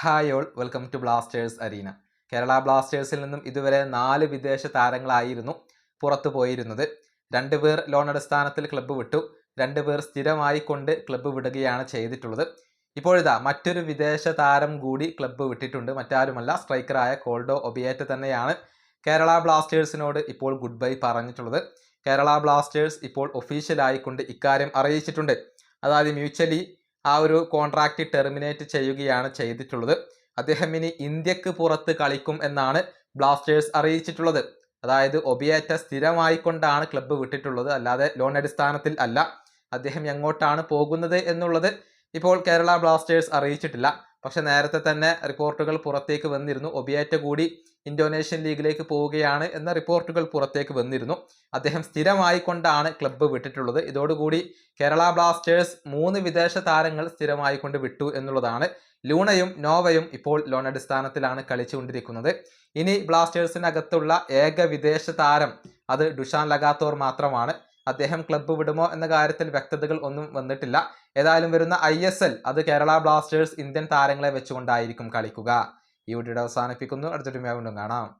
Hi all welcome to Blasters Arena Kerala ബ്ലാസ്റ്റേഴ്സിൽ നിന്നും ഇതുവരെ നാല് വിദേശ താരങ്ങളായിരുന്നു പുറത്തു പോയിരുന്നത്. രണ്ടുപേർ ലോൺ അടിസ്ഥാനത്തിൽ ക്ലബ്ബ് വിട്ടു. രണ്ടുപേർ സ്ഥിരമായി കൊണ്ട് ക്ലബ്ബ് വിടുകയാണ് ചെയ്തിട്ടുള്ളത്. ഇപ്പോഴിതാ മറ്റൊരു വിദേശ താരം കൂടി ക്ലബ്ബ് വിട്ടിട്ടുണ്ട്. മറ്റാരുമല്ല സ്ട്രൈക്കറായ കോൾഡോ ഒബിയേറ്റ തന്നെയാണ് കേരള ബ്ലാസ്റ്റേഴ്സിനോട് ഇപ്പോൾ ഗുഡ് ബൈ പറഞ്ഞിട്ടുള്ളത്. കേരള ബ്ലാസ്റ്റേഴ്സ് ഇപ്പോൾ ഒഫീഷ്യലായിക്കൊണ്ട് ഇക്കാര്യം അറിയിച്ചിട്ടുണ്ട്. അതായത് മ്യൂച്വലി ആ ഒരു കോൺട്രാക്റ്റ് ടെർമിനേറ്റ് ചെയ്യുകയാണ് ചെയ്തിട്ടുള്ളത്. അദ്ദേഹം ഇനി ഇന്ത്യയ്ക്ക് പുറത്ത് കളിക്കും എന്നാണ് ബ്ലാസ്റ്റേഴ്സ് അറിയിച്ചിട്ടുള്ളത്. അതായത് ഒബിയേറ്റ സ്ഥിരമായിക്കൊണ്ടാണ് ക്ലബ്ബ് വിട്ടിട്ടുള്ളത്. അല്ലാതെ ലോൺ അടിസ്ഥാനത്തിൽ അല്ല. അദ്ദേഹം എങ്ങോട്ടാണ് പോകുന്നത് എന്നുള്ളത് ഇപ്പോൾ കേരള ബ്ലാസ്റ്റേഴ്സ് അറിയിച്ചിട്ടില്ല. പക്ഷെ നേരത്തെ തന്നെ റിപ്പോർട്ടുകൾ പുറത്തേക്ക് വന്നിരുന്നു. ഒബിയേറ്റ കൂടി ഇന്തോനേഷ്യൻ ലീഗിലേക്ക് പോവുകയാണ് എന്ന റിപ്പോർട്ടുകൾ പുറത്തേക്ക് വന്നിരുന്നു. അദ്ദേഹം സ്ഥിരമായി കൊണ്ടാണ് ക്ലബ്ബ് വിട്ടിട്ടുള്ളത്. ഇതോടുകൂടി കേരള ബ്ലാസ്റ്റേഴ്സ് മൂന്ന് വിദേശ താരങ്ങൾ സ്ഥിരമായി കൊണ്ട് വിട്ടു എന്നുള്ളതാണ്. ലൂണയും നോവയും ഇപ്പോൾ ലോൺ അടിസ്ഥാനത്തിലാണ് കളിച്ചുകൊണ്ടിരിക്കുന്നത്. ഇനി ബ്ലാസ്റ്റേഴ്സിനകത്തുള്ള ഏക വിദേശ താരം അത് ഡുഷാൻ ലഗാത്തോർ മാത്രമാണ്. അദ്ദേഹം ക്ലബ്ബ് വിടുമോ എന്ന കാര്യത്തിൽ വ്യക്തതകൾ ഒന്നും വന്നിട്ടില്ല. ഏതായാലും വരുന്ന ഐ അത് കേരള ബ്ലാസ്റ്റേഴ്സ് ഇന്ത്യൻ താരങ്ങളെ വെച്ചുകൊണ്ടായിരിക്കും കളിക്കുക. ഈ വീഡിയോ അവസാനിപ്പിക്കുന്നു. അടുത്തൊരു വീണ്ടും കാണാം.